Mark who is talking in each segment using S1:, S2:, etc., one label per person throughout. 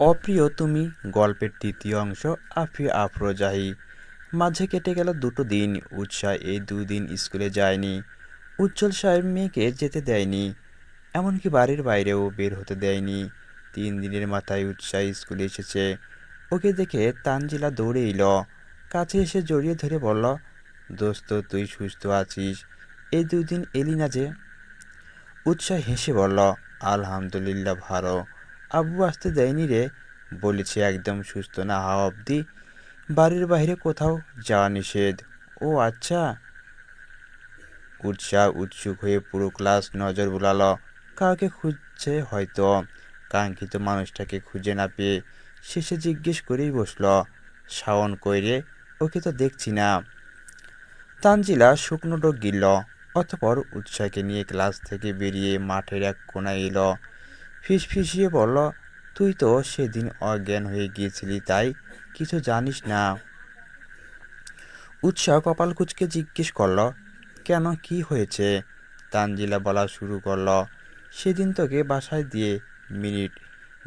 S1: অপ্রিয় তুমি গল্পের তৃতীয় অংশ আফি আফরোজাহি। মাঝে কেটে গেল দুটো দিন উৎসাহ এই দুদিন স্কুলে যায়নি। উজ্জ্বল সাহেব মেয়েকে যেতে দেয়নি, এমনকি বাড়ির বাইরেও বের হতে দেয়নি। তিন দিনের মাথায় উৎসাহ স্কুলে এসেছে। ওকে দেখে তানজিলা দৌড়ে এলো। কাছে এসে জড়িয়ে ধরে বলল, দোস্ত, তুই সুস্থ আছিস? এই দুদিন এলি না যে? উৎসাহ হেসে বলল, আলহামদুলিল্লাহ ভালো। আব্বু আসতে দেয়নি রে। বলেছে, একদম সুস্থ না হওয়া অবধি বাড়ির বাইরে কোথাও যাওয়া নিষেধ। ও আচ্ছা। উৎসাহ উৎসুক হয়ে পুরো ক্লাস নজর বুলালো। কাউকে খুঁজছে হয়তো? কাঙ্ক্ষিত মানুষটাকে খুঁজে না পেয়ে শেষে জিজ্ঞেস করেই বসল। শাওন কইরে ওকে তো দেখছি না। তানজিলা শুকনো ডোক গিলল, অতপর উৎসাহকে নিয়ে ক্লাস থেকে বেরিয়ে মাঠের এক কোনায় এলো। ফিস ফিসিয়ে বলল, তুই তো সেদিন অজ্ঞান হয়ে গিয়েছিলি, তাই কিছু জানিস না? উৎসাহ কপাল কুচকে জিজ্ঞেস করল, কেন, কি হয়েছে? তানজিলা বলা শুরু করল, সেদিন তোকে বাসায় দিয়ে মিনিট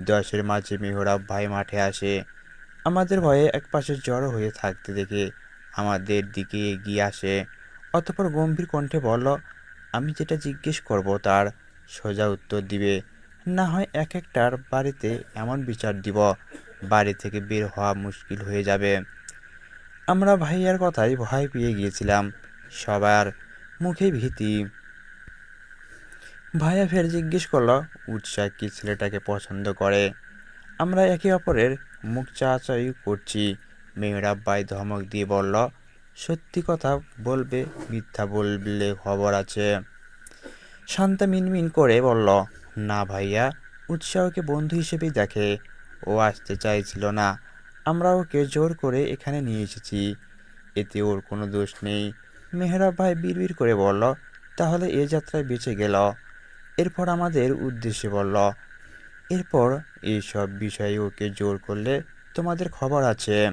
S1: দশের মাঝে মেহরাব ভাই মাঠে আসে। আমাদের ভয়ে একপাশে জড়ো হয়ে থাকতে দেখে আমাদের দিকে এগিয়ে আসে। অতপর গম্ভীর কণ্ঠে বলল, আমি যেটা জিজ্ঞেস করব, তার সোজা উত্তর দিবে। না হয় এক একটার বাড়িতে এমন বিচার দিব, বাড়ি থেকে বের হওয়া মুশকিল হয়ে যাবে। আমরা ভাইয়ার কথায় ভয় পেয়ে গিয়েছিলাম, সবার মুখে ভীতি। ভাইয়া ফের জিজ্ঞেস করল, উৎসাহ কি ছেলেটাকে পছন্দ করে? আমরা একে অপরের মুখ চাচাই করছি। মেয়েরা বাই ধমক দিয়ে বলল, সত্যি কথা বলবে, মিথ্যা বললে খবর আছে। শান্তা মিনমিন করে বলল না ভাইয়া, উৎসাহকে বন্ধু হিসেবেই দেখে। ও আসতে চাইছিল না। আমরা ওকে জোর করে এখানে নিয়ে এসেছি। এতে ওর কোনো দোষ নেই। মেহরাব ভাই বিড়বিড় করে বলল, তাহলে এ যাত্রায় বেঁচে গেল। এরপর আমাদের উদ্দেশ্যে বলল, এরপর এইসব বিষয়ে ওকে জোর করলে তোমাদের খবর আছে।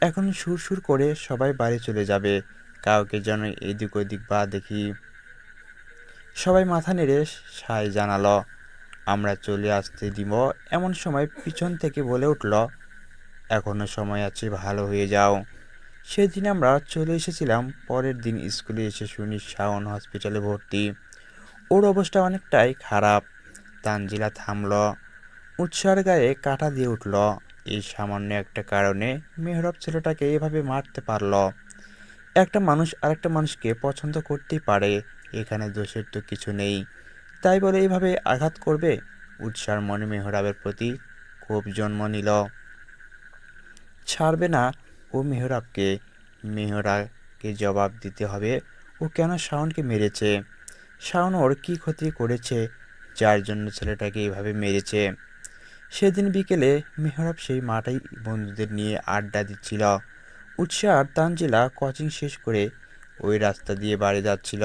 S1: এখন সুর সুর করে সবাই বাড়ি চলে যাবে। কাউকে যেন এদিক ওদিক বা দেখি। সবাই মাথা নেড়ে সায় জানালো, আমরা চলে আসতে দিব। এমন সময় পিছন থেকে বলে উঠল, এখনও সময় আছে, ভালো হয়ে যাও। সেদিন আমরা চলে এসেছিলাম, পরের দিন স্কুলে এসে শুনি শাওন হসপিটালে ভর্তি। ওর অবস্থা অনেকটাই খারাপ। তানজিলা থামল, উৎসার গায়ে কাটা দিয়ে উঠল। এই সামান্য একটা কারণে মেহরব ছেলেটাকে এভাবে মারতে পারল। একটা মানুষ আরেকটা মানুষকে পছন্দ করতেই পারে। এখানে দোষের তো কিছু নেই। তাই বলে এইভাবে আঘাত করবে? উৎসার মনে মেহরাবের প্রতি ক্ষোভ জন্ম নিল। ছাড়বে না ও মেহরাবকে। মেহরাকে জবাব দিতে হবে, ও কেন শাওনকে মেরেছে? শাওন ওর কী ক্ষতি করেছে? যার জন্য ছেলেটাকে এইভাবে মেরেছে? সেদিন বিকেলে মেহরাব সেই মাটাই বন্ধুদের নিয়ে আড্ডা দিচ্ছিল। উৎসাহ তানজিলা কোচিং শেষ করে ওই রাস্তা দিয়ে বাড়ি যাচ্ছিল।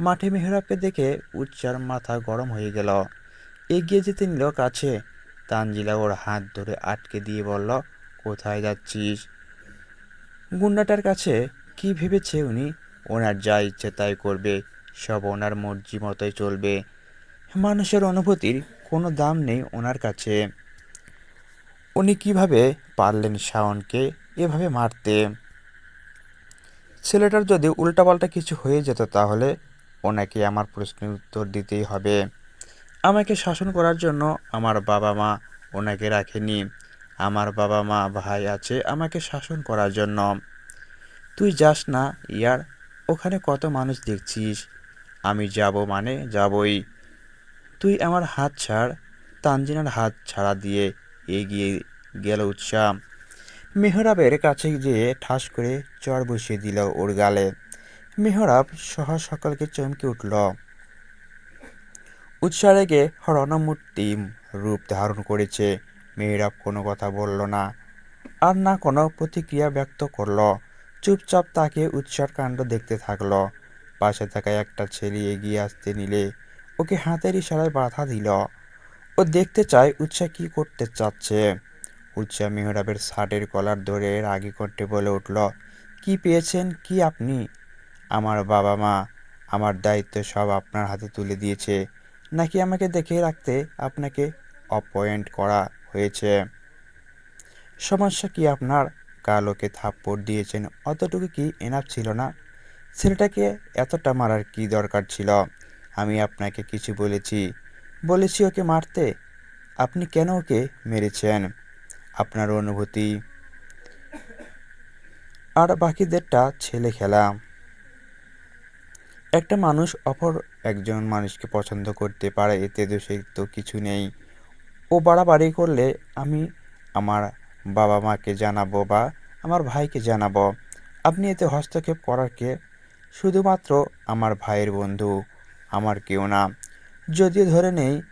S1: মাঠে মেহরাবকে দেখে উচ্চার মাথা গরম হয়ে গেল। এগিয়ে যেতে নিল কাছে। তানজিলা ওর হাত ধরে আটকে দিয়ে বলল, কোথায় যাচ্ছিস? গুন্ডাটার কাছে কি ভেবেছে উনি? ওনার যা ইচ্ছে তাই করবে। সব ওনার মর্জি মতোই চলবে। মানুষের অনুভূতির কোনো দাম নেই ওনার কাছে। উনি কীভাবে পারলেন শাওনকে এভাবে মারতে? ছেলেটার যদি উল্টাপাল্টা কিছু হয়ে যেত তাহলে ওনাকে আমার প্রশ্নের উত্তর দিতেই হবে। আমাকে শাসন করার জন্য আমার বাবা মা ওনাকে রাখেনি। আমার বাবা মা ভাই আছে, আমাকে শাসন করার জন্য। তুই যাস না ইয়ার, ওখানে কত মানুষ দেখছিস? আমি যাব মানে যাবই। তুই আমার হাত ছাড়, তানজিনার হাত ছাড়া দিয়ে এগিয়ে গেল উৎসাহ। মেহরাবের কাছে যেয়ে ঠাস করে চর বসিয়ে দিল ওর গালে। মেহরাব সহ সকলকে চমকে উঠল। উৎসাহ রেগে রণমূর্তি রূপ ধারণ করেছে। মেহরাব কোনো কথা বলল না, আর না কোনো প্রতিক্রিয়া ব্যক্ত করল। চুপচাপ তাকে উৎসার কাণ্ড দেখতে থাকল। পাশে থাকা একটা ছেলে এগিয়ে আসতে নিলে ওকে হাতের ইশারায় বাধা দিল। ও দেখতে চায় উৎসাহ কি করতে চাচ্ছে। উৎসাহ মেহরাবের শার্টের কলার ধরে রাগি করতে বলে উঠল, কি পেয়েছেন? কি আপনি? আমার বাবা মা আমার দায়িত্ব সব আপনার হাতে তুলে দিয়েছে, নাকি আমাকে দেখে রাখতে আপনাকে অপয়েন্ট করা হয়েছে? সমস্যা কি আপনার? কালোকে থাপ্পড় দিয়েছেন, অতটুকু কি এনাফ ছিল না? ছেলেটাকে এতটা মারার কি দরকার ছিল? আমি আপনাকে কিছু বলেছি। বলেছি ওকে মারতে। আপনি কেন ওকে মেরেছেন? আপনার অনুভূতি? আর বাকিদেরটা ছেলে খেলা। একটা মানুষ অপর একজন মানুষকে পছন্দ করতে পারে, এতে দোষের তো কিছু নেই। ও বাড়াবাড়ি করলে আমি আমার বাবা মাকে জানাব বা আমার ভাইকে জানাব। আপনি এতে হস্তক্ষেপ করার কে? শুধুমাত্র আমার ভাইয়ের বন্ধু, আমার কেউ না। যদিও ধরে নেই,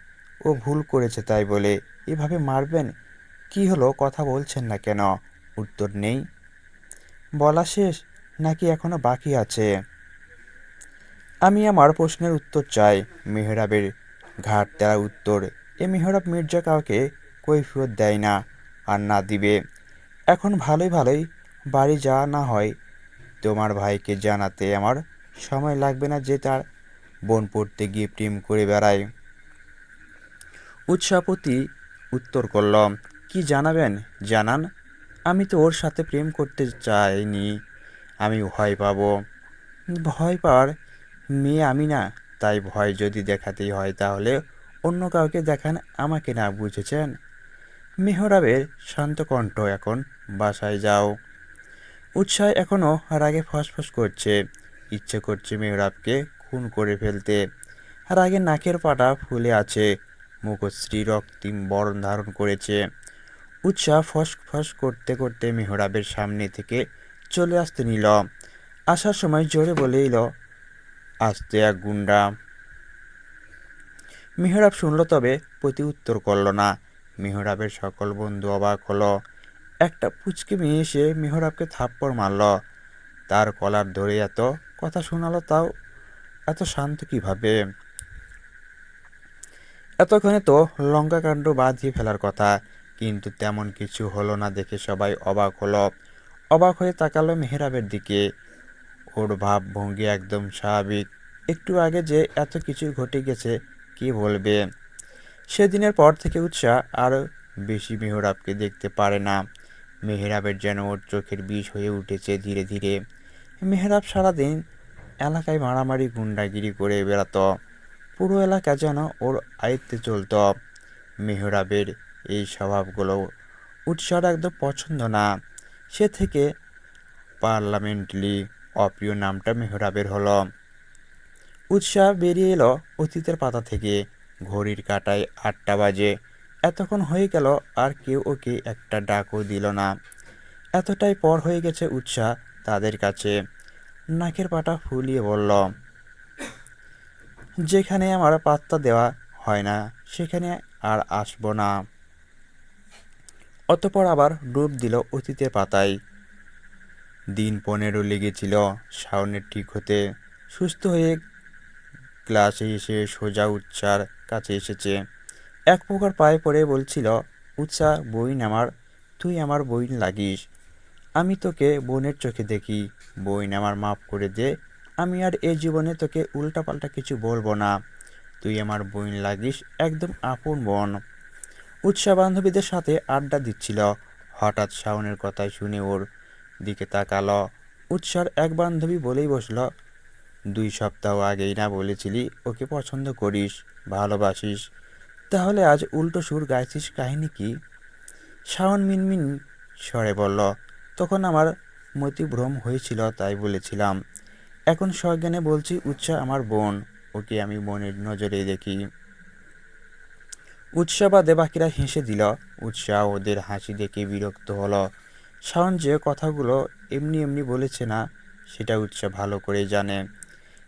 S1: ও ভুল করেছে তাই বলে। এভাবে মারবেন? কি হলো? কথা বলছেন না কেন? উত্তর নেই। বলা শেষ? নাকি এখনও বাকি আছে? আমি আমার প্রশ্নের উত্তর চাই। মেহরাবের ঘাট দেওয়া উত্তর, এ মেহরাব মির্জা কাউকে কৈফিয়ত দেয় না আর না দিবে। এখন ভালোই ভালোই বাড়ি যা না হয়। তোমার ভাইকে জানাতে আমার সময় লাগবে না যে তার বোন পড়তে গিয়ে প্রেম করে বেড়ায়। উৎসাপতি উত্তর করল, কি জানাবেন? জানান। আমি তো ওর সাথে প্রেম করতে চাইনি। আমি ভয় পাবো। ভয় পাওয়ার মেয়ে আমি না। তাই ভয় যদি দেখাতেই হয় তাহলে অন্য কাউকে দেখান আমাকে না, বুঝেছেন? মেহরাবের শান্ত কণ্ঠ এখন, বাসায় যাও। উৎসাহ এখনও রাগে ফসফস করছে। ইচ্ছে করছে মেহরাবকে খুন করে ফেলতে। রাগে নাকের পাটা ফুলে আছে। মুখশ্রী রক্তিম বরণ ধারণ করেছে। উৎসাহ ফস ফস করতে করতে মেহরাবের সামনে থেকে চলে আসতে নিল। আসার সময় জোরে বলে এলো আসতে এক গুন্ডা। মেহরাব শুনল তবে প্রতি উত্তর করল না। মেহরাবের সকল বন্ধু অবাক হলো। একটা পুচকে মেয়ে এসে মেহরাবকে থাপ্পড় মারল। তার কলার ধরে এত কথা শোনালো তাও এত শান্ত কীভাবে? এতক্ষণে তো লঙ্কাকাণ্ড বাঁধিয়ে ফেলার কথা, কিন্তু তেমন কিছু হলো না দেখে সবাই অবাক হলো। অবাক হয়ে তাকালো মেহরাবের দিকে। ওর ভাব ভঙ্গি একদম স্বাভাবিক। একটু আগে যে এত কিছু ঘটে গেছে, কি বলবে? সেদিনের পর থেকে উৎসাহ আরও বেশি মেহরাবকে দেখতে পারে না। মেহরাবের যেন ওর চোখের বিষ হয়ে উঠেছে ধীরে ধীরে। মেহরাব সারাদিন এলাকায় মারামারি, গুন্ডাগিরি করে বেড়াতো। পুরো এলাকা যেন ওর আয়ত্তে চলত। মেহরাবের এই স্বভাবগুলো উৎসাহ একদম পছন্দ না। সে থেকে পার্লামেন্টলি অপ্রিয় নামটা মেহরাবের হলো। উৎসাহ বেরিয়ে এলো অতীতের পাতা থেকে। ঘড়ির কাটায় আটটা বাজে। এতক্ষণ হয়ে গেল, আর কেউ ওকে একটা ডাকও দিল না। এতটাই পর হয়ে গেছে উৎসাহ তাদের কাছে। নাকের পাটা ফুলিয়ে বলল, যেখানে আমার পাত্তা দেওয়া হয় না, সেখানে আর আসব না। অতপর আবার ডুব দিল অতীতের পাতায়। দিন পনেরো লেগেছিল, শাওনের ঠিক হতে। সুস্থ হয়ে ক্লাসে এসে সোজা উৎসার কাছে এসেছে। এক প্রকার পায়ে পড়ে বলছিল উৎসাহ বইন আমার, তুই আমার বইন লাগিস। আমি তোকে বোনের চোখে দেখি। বইন আমার মাফ করে দে। আমি আর এ জীবনে তোকে উল্টাপাল্টা কিছু বলব না। তুই আমার বইন লাগিস, একদম আপন বোন। উৎসাহ বান্ধবীদের সাথে আড্ডা দিচ্ছিল। হঠাৎ শাওনের কথাই শুনে ওর দিকে তাকালো। উৎসার এক বান্ধবী বলেই বসল, দুই সপ্তাহ আগেই না বলেছিলি ওকে পছন্দ করিস, ভালোবাসিস। তাহলে আজ উল্টো সুর গাইছিস কাহিনী কি? শাওন মিনমিন স্বরে বলল, তখন আমার মতিভ্রম হয়েছিল, তাই বলেছিলাম। এখন সজ্ঞানে বলছি উৎসাহ আমার বোন, ওকে আমি বোনের নজরে দেখি। উৎসাহ বাদে বাকিরা হেসে দিল উৎসাহ ওদের হাসি দেখে বিরক্ত হলো। শাওন যে কথাগুলো এমনি এমনি বলেছে না, সেটা উৎসাহ ভালো করে জানে।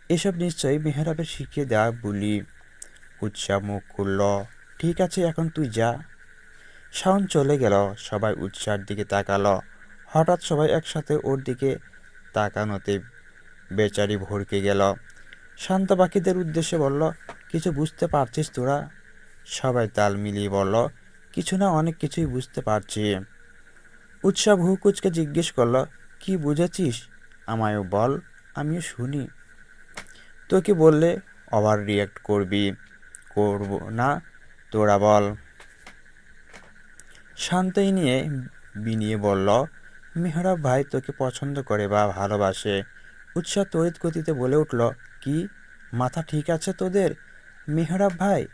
S1: এসব নিশ্চয়ই মেহরাবের শিখিয়ে দেওয়া বলি। উৎসাহ মুখ খুলল, ঠিক আছে, এখন তুই যা। শাওন চলে গেল, সবাই উৎসার দিকে তাকালো। হঠাৎ সবাই একসাথে ওর দিকে তাকানোতে বেচারি ভরকে গেল। শান্ত বাকিদের উদ্দেশ্যে বলল, কিছু বুঝতে পারছিস তোরা? সবাই তাল মিলিয়ে বলল, কিছু না, অনেক কিছুই বুঝতে পারছি। উৎসাহ ভুকুচকে জিজ্ঞেস করল, কি বুঝেছিস? আমায়ও বল, আমিও শুনি। তোকে বললে ওভার রিয়াক্ট করবি, করব না, তোরা বল। শান্তই নিয়ে বিনিয়ে বলল, মেহরাব ভাই তোকে পছন্দ করে বা ভালোবাসে। উৎসাহ তড়িৎ গতিতে বলে উঠল, কি? মাথা ঠিক আছে তোদের? মেহরাব ভাই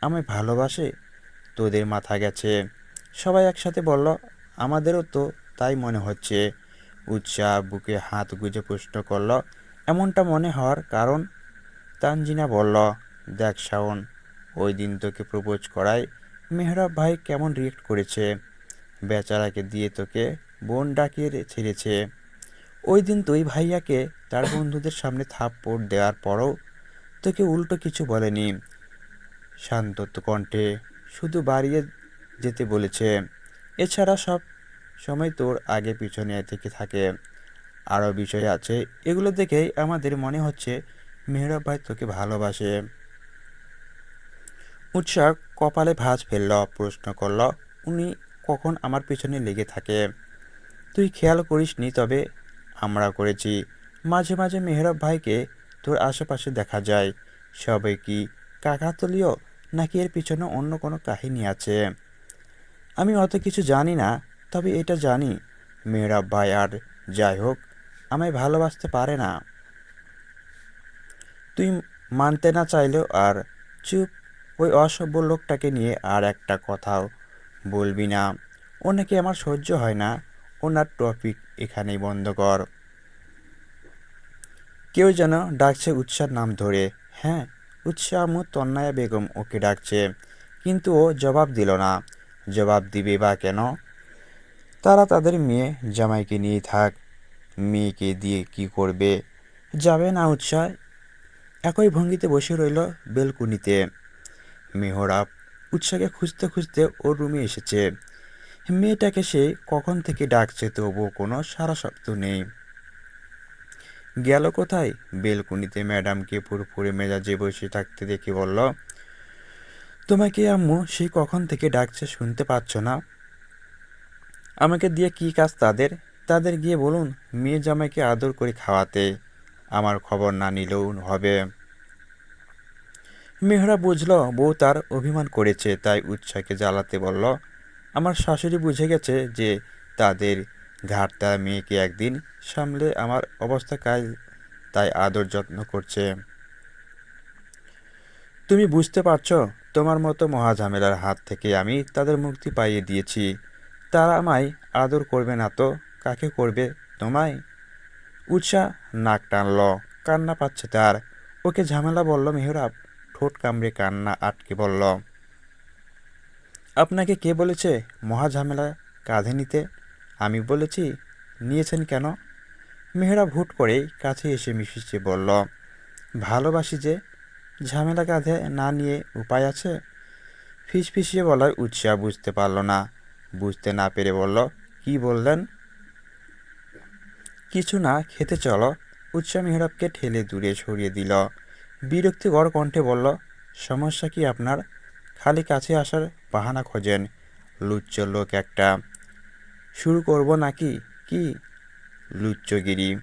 S1: আমায় ভালোবাসে? তোদের মাথা গেছে। সবাই একসাথে বলল আমাদেরও তো তাই মনে হচ্ছে। উৎসাহ, বুকে হাত গুজে প্রশ্ন করল, এমনটা মনে হওয়ার কারণ? তানজিনা বলল, দেখ শাওন, ওই দিন তোকে প্রপোজ করায় মেহরাব ভাই কেমন রিয়েক্ট করেছে? বেচারাকে দিয়ে তোকে বোন ডাকিয়ে ছেড়েছে। ওই দিন তুই ভাইয়াকে তার বন্ধুদের সামনে থাপ্পড় দেওয়ার পরও তোকে উল্টো কিছু বলেনি। শান্ত কণ্ঠে শুধু বাড়িয়ে যেতে বলেছে। এছাড়া সব সময় তোর আগে পিছনে থেকে থাকে। আরও বিষয় আছে, এগুলো দেখেই আমাদের মনে হচ্ছে মেহরাব ভাই তোকে ভালোবাসে। উৎসাহ কপালে ভাঁজ ফেলল, প্রশ্ন করল, উনি কখন আমার পিছনে লেগে থাকে? তুই খেয়াল করিসনি তবে আমরা করেছি। মাঝে মাঝে মেহরাব ভাইকে তোর আশেপাশে দেখা যায়। সবাই কি কাকাতলীয় নাকি এর পিছনে অন্য কোনো কাহিনী আছে? আমি অত কিছু জানি না, তবে এটা জানি। মেয়েরা, ভাই, আর যাই হোক, আমায় ভালোবাসতে পারে না। তুই মানতে না চাইলেও আর চুপ, ওই অসভ্য লোকটাকে নিয়ে আর একটা কথাও বলবি না। ও নাকি আমার সহ্য হয় না। ওনার টপিক এখানেই বন্ধ কর। কেউ যেন ডাকছে উৎসার নাম ধরে। হ্যাঁ উৎসাহ তন্নায়া বেগম ওকে ডাকছে, কিন্তু ও জবাব দিল না। জবাব দিবে বা কেন? তারা তাদের মেয়ে জামাইকে নিয়ে থাক। মেয়েকে দিয়ে কি করবে? যাবে না উৎসাহ একই ভঙ্গিতে বসে রইল বেলকুনিতে। মেহরাব উৎসাকে খুঁজতে খুঁজতে ওর রুমে এসেছে। মেয়েটাকে সে কখন থেকে ডাকছে তবুও কোনো সারা শব্দ নেই। গেল কোথায়? বেলকুনিতে ম্যাডামকে ফুরফুরে মেজাজে বসে থাকতে দেখে বলল তোমাকে আম্মু সেই কখন থেকে ডাকছে শুনতে পাচ্ছ না? আমাকে দিয়ে কি কাজ তাদের? তাদের গিয়ে বলুন, মেয়ে জামাইকে আদর করে খাওয়াতে। আমার খবর না নিলেও হবে। মেহরা বুঝল, বউ তার অভিমান করেছে, তাই উৎসাহকে জ্বালাতে বলল, আমার শাশুড়ি বুঝে গেছে যে তাদের ঘাটতা মেয়েকে একদিন সামলে আমার অবস্থা কাজ, তাই আদর যত্ন করছে। তুমি বুঝতে পারছ তোমার মতো মহাঝামেলার হাত থেকে আমি তাদের মুক্তি পাইয়ে দিয়েছি। তারা আমায় আদর করবে না তো? কাকে করবে তোমায়? উৎসাহ নাক টানল, কান্না পাচ্ছে তার। ওকে ঝামেলা বলল, মেহরাব। ঠোঁট কামড়ে কান্না আটকে বলল, আপনাকে কে বলেছে মহা ঝামেলা কাঁধে নিতে? আমি বলেছি, নিয়েছেন কেন? মেহরাব হুট করেই কাছে এসে মিশিয়ে বলল, ভালোবাসি যে ঝামেলা কাঁধে না নিয়ে উপায় আছে? ফিস ফিসিয়ে বলার উৎসাহ বুঝতে পারল না। বুঝতে না পেরে বলল, কি বললেন? কিছু না, খেতে চলো। উৎসাহ মেহরাবকে ঠেলে দূরে সরিয়ে দিল। বিরক্তিকর কণ্ঠে বলল, সমস্যা কি আপনার? খালি কাছে আসার বাহানা খোঁজেন, লুচ্চ লোক একটা। শুরু করব নাকি? কি? লুচ্চগিরি।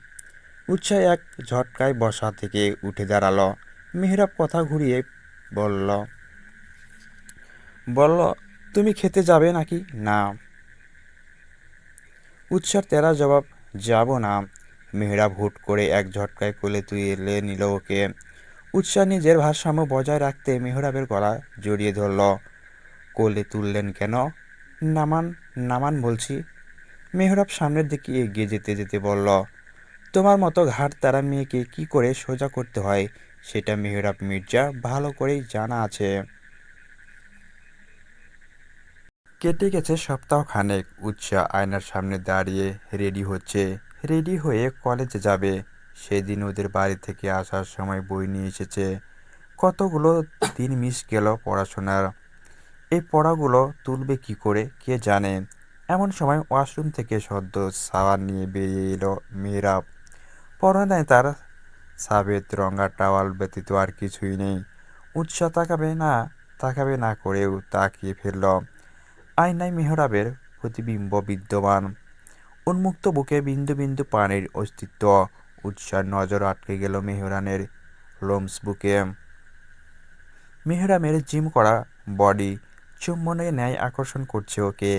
S1: উৎসাহ এক ঝটকায় বসা থেকে উঠে দাঁড়াল। মেহরাব কথা ঘুরিয়ে বলল বলল, তুমি খেতে যাবে নাকি? না। উৎসার তেরা জবাব, যাব না। মেহরাব হুট করে এক ঝটকায় কোলে তুলে নিল ওকে। উৎসাহ নিজের ভারসাম্য বজায় রাখতে মেহরাবের গলা জড়িয়ে ধরল। কোলে তুললেন কেন? নামান নামান বলছি। মেহরাব সামনের দিকে এগিয়ে যেতে যেতে বলল, তোমার মতো ঘাট তারা মেয়েকে কি করে সোজা করতে হয়? সেটা মেহরাব মির্জা ভালো করেই জানা আছে। কেটে গেছে সপ্তাহ খানেক উৎসাহ আয়নার সামনে দাঁড়িয়ে রেডি হচ্ছে। রেডি হয়ে কলেজে যাবে। সেদিন ওদের বাড়ি থেকে আসার সময় বই নিয়ে এসেছে। কতগুলো দিন মিস গেল পড়াশোনার। এই পড়াগুলো তুলবে কি করে, কে জানে? এমন সময় ওয়াশরুম থেকে সদ্য সাওয়ার নিয়ে বেরিয়ে এলো মেয়েরাব পরনায় তার সাবেত রঙা টাওয়াল ব্যতীত আর কিছুই নেই। উৎসাহ তাকাবে না তাকাবে না করেও তাকিয়ে ফেলল। আয়নায় মেহরাবের প্রতিবিম্ব বিদ্যমান। উন্মুক্ত বুকে বিন্দু বিন্দু পানির অস্তিত্ব। উৎসার নজর আটকে গেল মেহরানের লোমস বুকে। মেহরামের জিম করা বডি চুম্বনে ন্যায় আকর্ষণ করছে ওকে।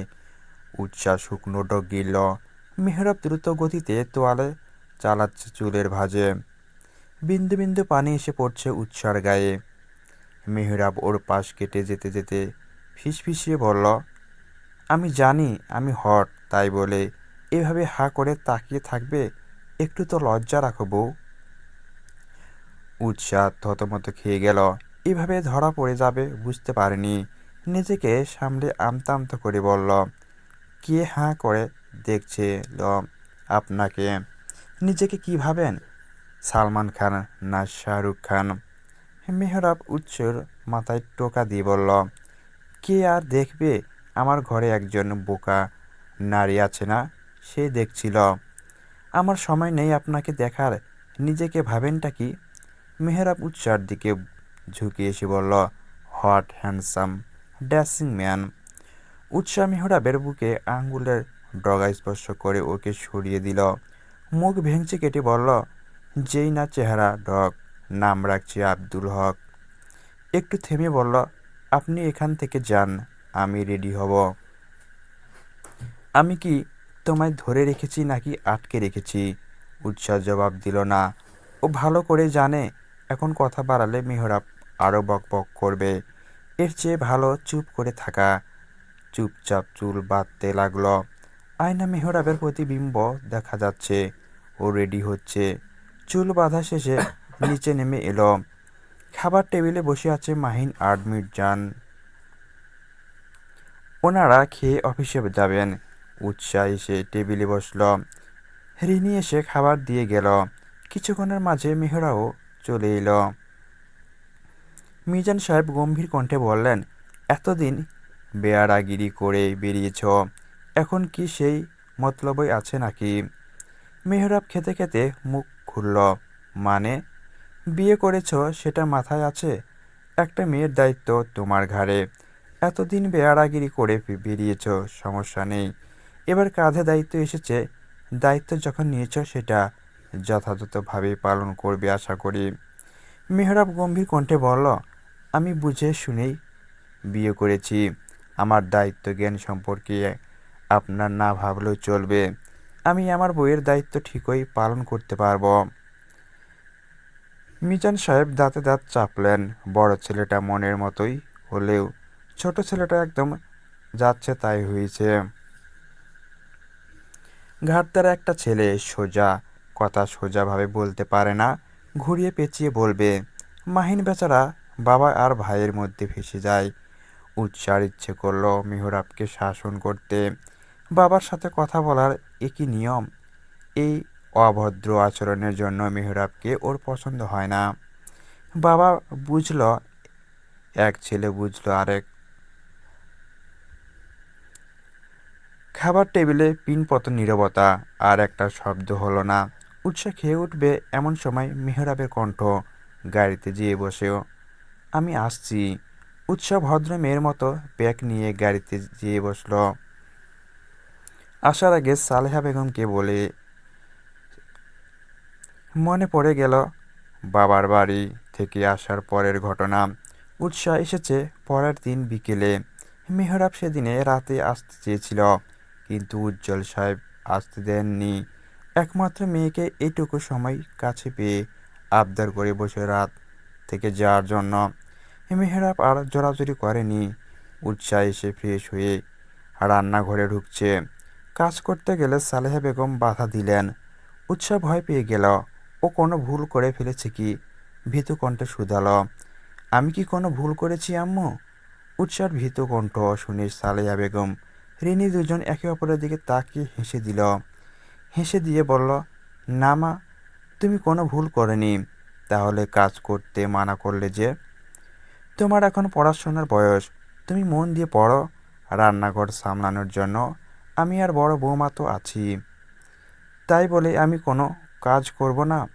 S1: উৎসাহ শুকনো ডগ গিলল। মেহরাব দ্রুত গতিতে তোয়ালে চালাচ্ছে চুলের ভাঁজে। বিন্দু বিন্দু পানি এসে পড়ছে উৎসার গায়ে। মেহরাব ওর পাশ কেটে যেতে যেতে ফিসফিসিয়ে বলল, আমি জানি, আমি হট, তাই বলে এভাবে হা করে তাকিয়ে থাকবে একটু তো লজ্জা রাখো বউ। উৎসাহ থতমত খেয়ে গেল। এভাবে ধরা পড়ে যাবে, বুঝতে পারেনি। নিজেকে সামলে আমতা আমতা করে বলল, কে হাঁ করে দেখছে আপনাকে। নিজেকে কি ভাবেন? সালমান খান না শাহরুখ খান মেহরাব উচ্চর মাথায় টোকা দিয়ে বলল, কে আর দেখবে? আমার ঘরে একজন বোকা নারী আছে না? সে দেখছিল। আমার সময় নেই আপনাকে দেখার। নিজেকে ভাবেনটা কি? মেহরাব উচ্চার দিকে ঝুঁকে এসে বলল হট হ্যান্ডসাম ড্যাসিং ম্যান উৎসাহ মেহরাবের বুকে আঙ্গুলের ডগা স্পর্শ করে ওকে সরিয়ে দিল। মুখ ভেঙচি কেটে বলল যেই না চেহারা ডগ, নাম রাখছি আব্দুল হক। একটু থেমে বলল, আপনি এখান থেকে যান, আমি রেডি হব। আমি কি তোমায় ধরে রেখেছি নাকি আটকে রেখেছি? উৎসাহ জবাব দিল না। ও ভালো করে জানে, এখন কথা বাড়ালে মেহরাব আরও বকবক করবে। এর চেয়ে ভালো চুপ করে থাকা। চুপচাপ চুল বাঁধতে লাগল। আয়না মেহরাবের প্রতিবিম্ব দেখা যাচ্ছে। ও রেডি হচ্ছে। চুল বাঁধা শেষে নিচে নেমে এলো। খাবার টেবিলে বসে আছে মাহিন আর মির্জান। ওনারা খেয়ে অফিসে যাবেন। উৎসাহ এসে টেবিলে বসল। রিনি এসে খাবার দিয়ে গেল। কিছুক্ষণের মাঝে মেহরাও চলে এলো। মিজান সাহেব গম্ভীর কণ্ঠে বললেন, এতদিন বেয়ারাগিরি করে বেরিয়েছ, এখন কি সেই মতলবই আছে নাকি? মেহরাব খেতে খেতে মুখ খুলল। মানে? বিয়ে করেছ, সেটা মাথায় আছে? একটা মেয়ের দায়িত্ব তোমার ঘাড়ে। এতদিন বেয়ারাগিরি করে বেরিয়েছ, সমস্যা নেই। এবার কাঁধে দায়িত্ব এসেছে। দায়িত্ব যখন নিয়েছ, সেটা যথাযথভাবে পালন করবে আশা করি। মেহরাব গম্ভীর কণ্ঠে বলল, আমি বুঝে শুনেই বিয়ে করেছি। আমার দায়িত্ব জ্ঞান সম্পর্কে আপনার না ভাবলেও চলবে। আমি আমার বইয়ের দায়িত্ব ঠিকই পালন করতে পারব। মিজান সাহেব দাঁতে দাঁত চাপলেন। বড় ছেলেটা মনের মতোই হলেও ছোট ছেলেটা একদম যাচ্ছে তাই হয়েছে। ঘাটতার একটা ছেলে সোজা, কথা সোজাভাবে বলতে পারে না, ঘুরিয়ে পেঁচিয়ে বলবে, মাহিন বেচারা বাবা আর ভাইয়ের মধ্যে ফেসে যায়। উৎসার ইচ্ছে করল মেহরাবকে শাসন করতে। বাবার সাথে কথা বলার একই নিয়ম। এই অভদ্র আচরণের জন্য মেহরাবকে ওর পছন্দ হয় না। বাবা বুঝল, এক ছেলে বুঝলো আরেক। খাবার টেবিলে পিনপত নীরবতা, আর একটা শব্দ হলো না। উৎসাহ খেয়ে উঠবে এমন সময় মেহরাবের কণ্ঠ, গাড়িতে যেয়ে বসেও, আমি আসছি। উৎসাহ ভদ্র মেয়ের মতো ব্যাগ নিয়ে গাড়িতে যেয়ে বসল। আসার আগে সালেহা বেগমকে বলে, মনে পড়ে গেল বাবার বাড়ি থেকে আসার পরের ঘটনা। উৎসাহ এসেছে পরের দিন বিকেলে। মেহরাব সেদিনে রাতে আসতে চেয়েছিল, কিন্তু উজ্জ্বল সাহেব আসতে দেননি। একমাত্র মেয়েকে এইটুকু সময় কাছে পেয়ে আবদার করে বসে রাত থেকে যাওয়ার জন্য। মেহরাব আর জোরাজুরি করেনি। উৎসাহ এসে ফ্রেশ হয়ে রান্নাঘরে ঢুকছে। কাজ করতে গেলে সালেহা বেগম বাধা দিলেন। উৎসাহ ভয় পেয়ে গেল। ও কোনো ভুল করে ফেলেছে কি? ভীতু কণ্ঠে শুধাল। আমি কি কোনো ভুল করেছি, আম্মু? উৎসার ভীতু কণ্ঠ শুনে সালেহা বেগম রিনি দুজন একে অপরের দিকে তাকিয়ে হেসে দিল। হেসে দিয়ে বলল, না মা, তুমি কোনো ভুল করেনি। তাহলে কাজ করতে মানা করলে যে? তোমার এখন পড়াশোনার বয়স। তুমি মন দিয়ে পড়ো। রান্নাঘর সামলানোর জন্য আমি আর বড় বৌমা তো আছি। তাই বলে আমি কোনো কাজ করব না।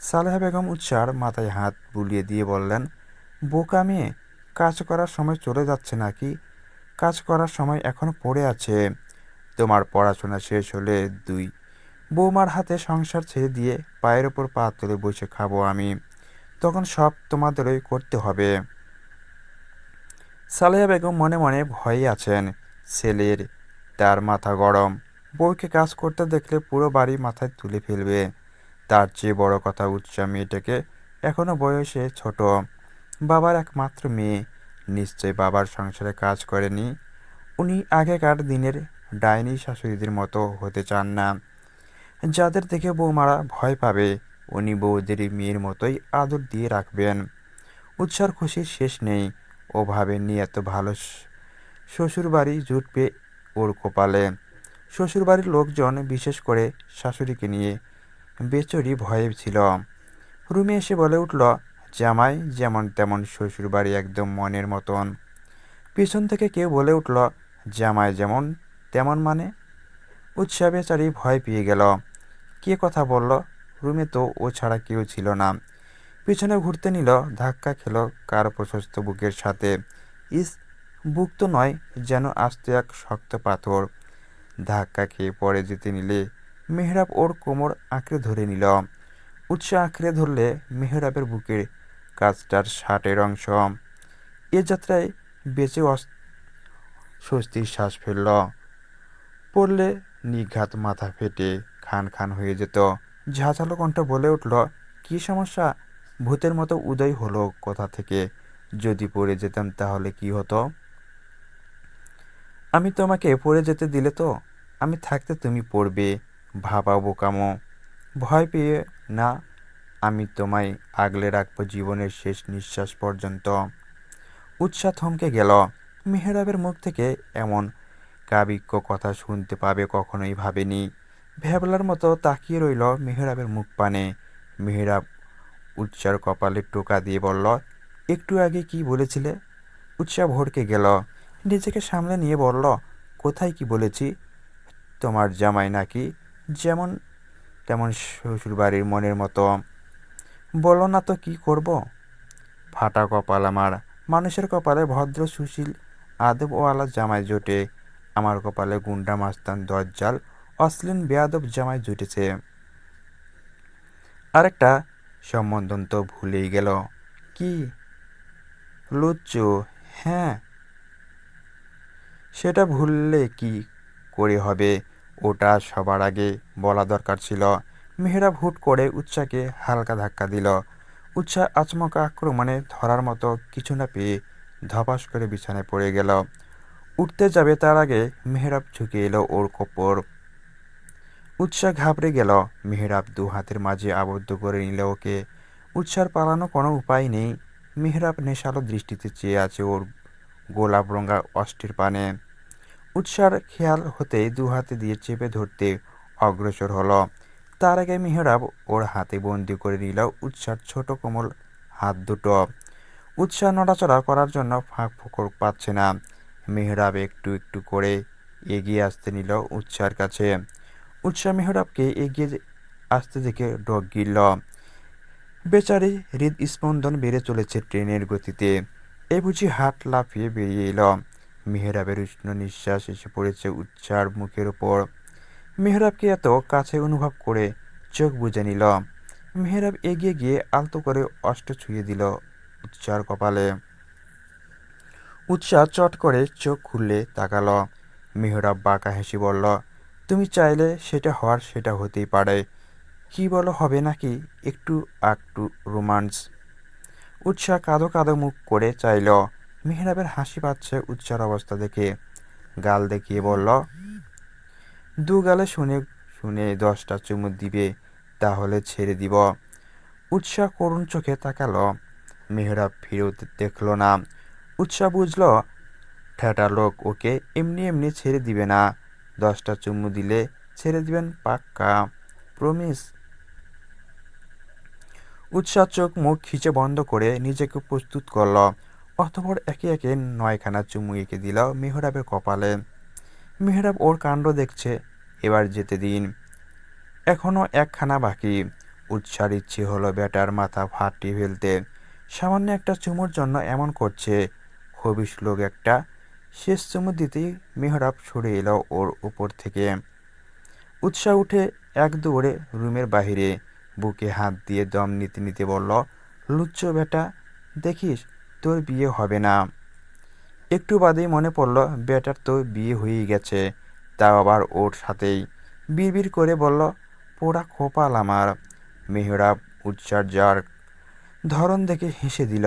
S1: সালেহা বেগম উচ্চার মাথায় হাত বুলিয়ে দিয়ে বললেন, বোকা মেয়ে, কাজ করার সময় চলে যাচ্ছে নাকি? কাজ করার সময় এখনও পড়ে আছে। তোমার পড়াশোনা শেষ হলে দুই। বৌমার হাতে সংসার ছেড়ে দিয়ে পায়ের ওপর পা তুলে বসে খাব আমি। তখন সব তোমাদেরই করতে হবে। সালেহা বেগম মনে মনে ভয়ে আছেন। ছেলের তার মাথা গরম। বউকে কাজ করতে দেখলে পুরো বাড়ি মাথায় তুলে ফেলবে। তার চেয়ে বড় কথা উৎসা মেয়েটাকে এখনও বয়সে ছোট। বাবার একমাত্র মেয়ে। নিশ্চয় বাবার সংসারে কাজ করেনি। উনি আগেকার দিনের ডাইনি শাশুড়িদের মতো হতে চান না। যাদের দেখে বৌমারা ভয় পাবে, উনি বউদের মেয়ের মতোই আদর দিয়ে রাখবেন। উৎসার খুশির শেষ নেই। ও ভাবেননি এত ভালো শ্বশুরবাড়ি জুটবে ওর কপালে। শ্বশুরবাড়ির লোকজন, বিশেষ করে শাশুড়িকে নিয়ে বেচরি ভয়ে ছিল। রুমে এসে বলে উঠল, জামাই, যেমন তেমন শ্বশুরবাড়ি একদম মনের মতন। পিছন থেকে কেউ বলে উঠল, জামাই যেমন তেমন মানে? উৎসাহ বেচারি ভয় পেয়ে গেল। কে কথা বলল? রুমে তো ও ছাড়া কেউ ছিল না। পিছনে ঘুরতে নিল, ধাক্কা খেল কার প্রশস্ত বুকের সাথে। ইস বুক তো নয় যেন আস্তে এক শক্ত পাথর। ধাক্কা খেয়ে পড়ে যেতে নিলে মেহরাব ওর কোমর আঁকড়ে ধরে নিল। উৎসাহ আঁকড়ে ধরলে মেহরাবের বুকের কাজটার শার্টের অংশ। এ যাত্রায় বেঁচে স্বস্তির শ্বাস ফেলল। পড়লে নিঘাত মাথা ফেটে খান খান হয়ে যেত। ঝাঁঝালো কণ্ঠ বলে উঠল, কী সমস্যা? ভূতের মতো উদয় হলো কোথা থেকে? যদি পড়ে যেতাম তাহলে কি হতো? আমি তোমাকে পড়ে যেতে দিলে তো? আমি থাকতে তুমি পড়বে ভাবা বোকামো। ভয় পেয়ে না, আমি তোমায় আগলে রাখব জীবনের শেষ নিঃশ্বাস পর্যন্ত। উৎসাহ থমকে গেল। মেহরাবের মুখ থেকে এমন কাবিক্য কথা শুনতে পাবে কখনোই ভাবেনি। ভ্যাবলার মতো তাকিয়ে রইল মেহরাবের মুখ পানে। মেহরাব উৎসার কপালে টোকা দিয়ে বলল, একটু আগে কি বলেছিলে? উৎসাহ ভরকে গেল। নিজেকে সামলে নিয়ে বলল, কোথায় কি বলেছি? তোমার জামাই নাকি যেমন, তেমন শ্বশুরবাড়ির মনের মতো। বলো না তো কি করব? ফাটা কপাল আমার। মানুষের কপালে ভদ্র, সুশীল আদব ওয়ালা জামাই জোটে। আমার কপালে গুন্ডা, মাস্তান, দজ্জাল, অশ্লীল, বেয়াদব জামাই জুটেছে। আরেকটা সম্বন্ধন তো ভুলেই গেল। কি? লুচ্চু হ্যাঁ সেটা ভুললে কি করে হবে? ওটা সবার আগে বলা দরকার ছিল। মেহেরাব হুট করে উচ্চাকে হালকা ধাক্কা দিল। উচ্চা আচমকা আক্রমণে ধরার মতো কিছু না পেয়ে ধপাস করে বিছানায় পড়ে গেল। উঠতে যাবে তার আগে মেহরাব ঝুঁকে এলো ওর কোপর। উৎসাহ ঘাবড়ে গেল। মেহরাব দু হাতের মাঝে আবদ্ধ করে নিল ওকে। উৎসার পালানো কোনো উপায় নেই। মেহরাব নেশালো দৃষ্টিতে চেয়ে আছে ওর গোলাপ রঙা অষ্টের পানে উৎসার খেয়াল হতে দু হাতে দিয়ে চেপে ধরতে অগ্রসর হলো। তার আগে মেহরাব ওর হাতে বন্দি করে নিল উৎসার ছোট কোমল হাত দুটো। উৎসাহ নড়াচড়া করার জন্য ফাঁক ফোকর পাচ্ছে না। মেহরাব একটু একটু করে এগিয়ে আসতে নিল উৎসার কাছে। উৎসাহ মেহরাবকে এগিয়ে আসতে দেখে ডগ গিলল। বেচারি হৃদস্পন্দন বেড়ে চলেছে ট্রেনের গতিতে। এ বুঝি হাত লাফিয়ে বেরিয়ে এলো। মেহরাবের উষ্ণ নিঃশ্বাস এসে পড়েছে উৎসার মুখের ওপর মেহরাবকে এত কাছে অনুভব করে চোখ বুঝে নিল। মেহরাব এগিয়ে গিয়ে আলতো করে অষ্ট ছুঁয়ে দিল উৎসার কপালে। উৎসাহ চট করে চোখ খুললে তাকাল। মেহরাব বাঁকা হেসে বলল, তুমি চাইলে সেটা হওয়ার সেটা হতেই পারে। কি বলো হবে নাকি? একটু একটু রোমান্স উৎসাহ কাঁদো কাঁদো মুখ করে চাইল। মেহরাবের হাসি পাচ্ছে উৎসার অবস্থা দেখে। গাল দেখিয়ে বলল, দু গালে শুনে শুনে দশটা চুমু দিবে, তাহলে ছেড়ে দিব। উৎসাহ করুণ চোখে তাকালো। মেহরাব ফিরেও দেখল না। উৎসাহ বুঝল, ঠেটা লোক ওকে এমনি এমনি ছেড়ে দিবে না। দশটা চুমু দিলে ছেড়ে দিবেন পাক্কা। প্রমিস উৎসাহ চোখ মুখ খিচে বন্ধ করে নিজেকে প্রস্তুত করল। অতপর একে একে নয়খানা চুমু এঁকে দিল মেহরাবের কপালে। মেহরাব ওর কাণ্ড দেখছে, এবার যেতে দিন। এখনও একখানা বাকি। উৎসার ইচ্ছে হলো বেটার মাথা ফাটিয়ে ফেলতে। সামান্য একটা চুমুর জন্য এমন করছে। হবিস লোক একটা। শেষ চুমু দিতেই মেহরাব সরে এলো ওর উপর থেকে। উৎসাহ উঠে এক দৌড়ে রুমের বাহিরে। বুকে হাত দিয়ে দম নিতে নিতে বলল, লুচ্চ বেটা, দেখিস তোর বিয়ে হবে না। একটু বাদেই মনে পড়ল, বেটার তো বিয়ে হয়েই গেছে। তাও আবার ওর সাথেই। বিড়বিড় করে বলল, পোড়া কপাল আমার। মেহরাব উচ্চার যার ধরন দেখে হেসে দিল।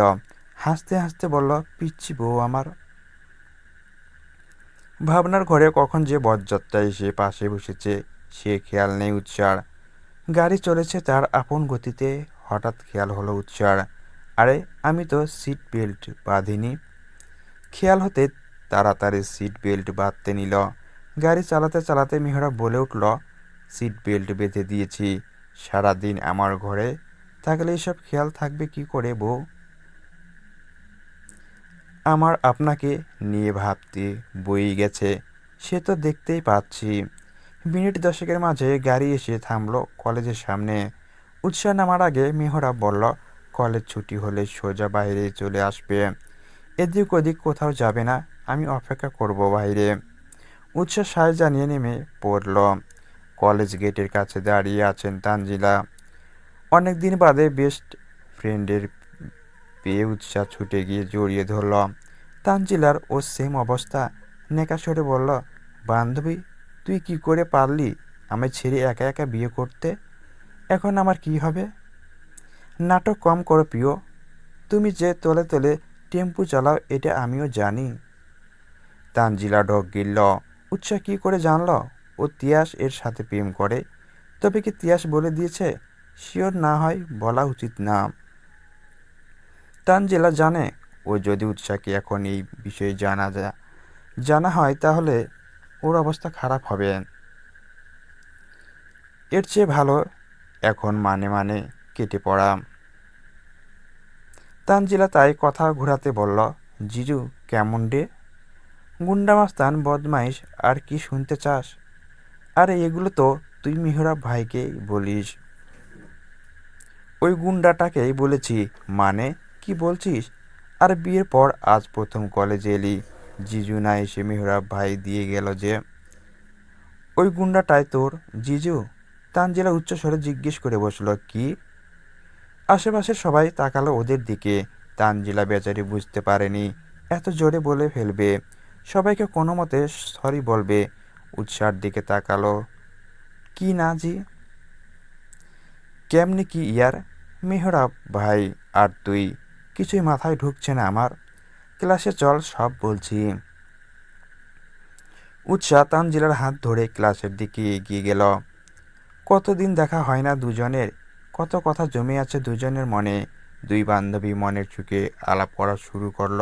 S1: হাসতে হাসতে বলল পিচ্ছি বউ আমার। ভাবনার ঘরে কখন যে বজ্জাতটা এসে পাশে বসেছে, সে খেয়াল নেই উচ্চার। গাড়ি চলেছে তার আপন গতিতে। হঠাৎ খেয়াল হলো উচ্চার। আরে, আমি তো সিট বেল্ট বাঁধিনি। খেয়াল হতে তাড়াতাড়ি সিট বেল্ট বাঁধতে নিল। গাড়ি চালাতে চালাতে মেহরা বলে উঠল সিট বেল্ট বেঁধে দিয়েছি। সারাদিন আমার ঘরে থাকলে এসব খেয়াল থাকবে কি করে, বউ? আমার আপনাকে নিয়ে ভাবতে বই গেছে। সে তো দেখতেই পাচ্ছি। মিনিট দশেকের মাঝে গাড়ি এসে থামলো কলেজের সামনে। উৎসাহ নামার আগে মেহরা বলল, কলেজ ছুটি হলে সোজা বাইরে চলে আসবে। এদিক ওদিক কোথাও যাবে না, আমি অপেক্ষা করব বাইরে। উৎসাহ সায় জানিয়ে নেমে পড়ল। কলেজ গেটের কাছে দাঁড়িয়ে আছেন তানজিলা। অনেক দিন বাদে বেস্ট ফ্রেন্ডের পেয়ে উৎসাহ ছুটে গিয়ে জড়িয়ে ধরল। তানজিলার ও সেম অবস্থা। নেকা সরে বলল, বান্ধবী তুই কি করে পারলি আমায় ছেড়ে একা একা বিয়ে করতে? এখন আমার কি হবে? নাটক কম করো প্রিয়। তুমি যে তলে তলে টেম্পু চালাও, এটা আমিও জানি। তানজিলা ঢক গিলল উৎসাহ কি করে জানল? ও তিয়াস এর সাথে প্রেম করে। তবে কি তিয়াস বলে দিয়েছে? শিওর না হয় বলা উচিত না। তানজিলা জানে, ও যদি উৎসাহকে এখন এই বিষয়ে জানা যা জানা হয় তাহলে ওর অবস্থা খারাপ হবে। এর চেয়ে ভালো এখন মানে মানে কেটে পড়া। তানজিলা তাই কথা ঘোরাতে বলল, জিজু, কেমন রে? গুন্ডামাস্তান, বদমাইশ, আর কি শুনতে চাস? আরে, এগুলো তো তুই মিহরাব ভাইকে বলিস। ওই গুন্ডাটাকেই বলেছি মানে? কি বলছিস? আর বিয়ের পর আজ প্রথম কলেজে এলি। জিজু না এসে মেহরাব ভাই দিয়ে গেল যে, ওই গুন্ডাটাই তোর জিজু? তানজিলা উচ্চস্বরে জিজ্ঞেস করে বসল, কি? আশেপাশের সবাই তাকালো ওদের দিকে। তানজিলা বেচারি বুঝতে পারেনি, এত জোরে বলে ফেলবে। সবাইকে কোনো মতে সরি বলবে। উৎসার দিকে তাকালো, কি না জি? কেমনি কি ইয়ার? মেহরাব ভাই আর তুই, কিছুই মাথায় ঢুকছে না আমার। ক্লাসে চল, সব বলছি। উৎসাহ তানজিলার হাত ধরে ক্লাসের দিকে এগিয়ে গেল। কতদিন দেখা হয় না দুজনের? কত কথা জমে আছে দুজনের মনে? দুই বান্ধবী মনের চুকে আলাপ করা শুরু করল।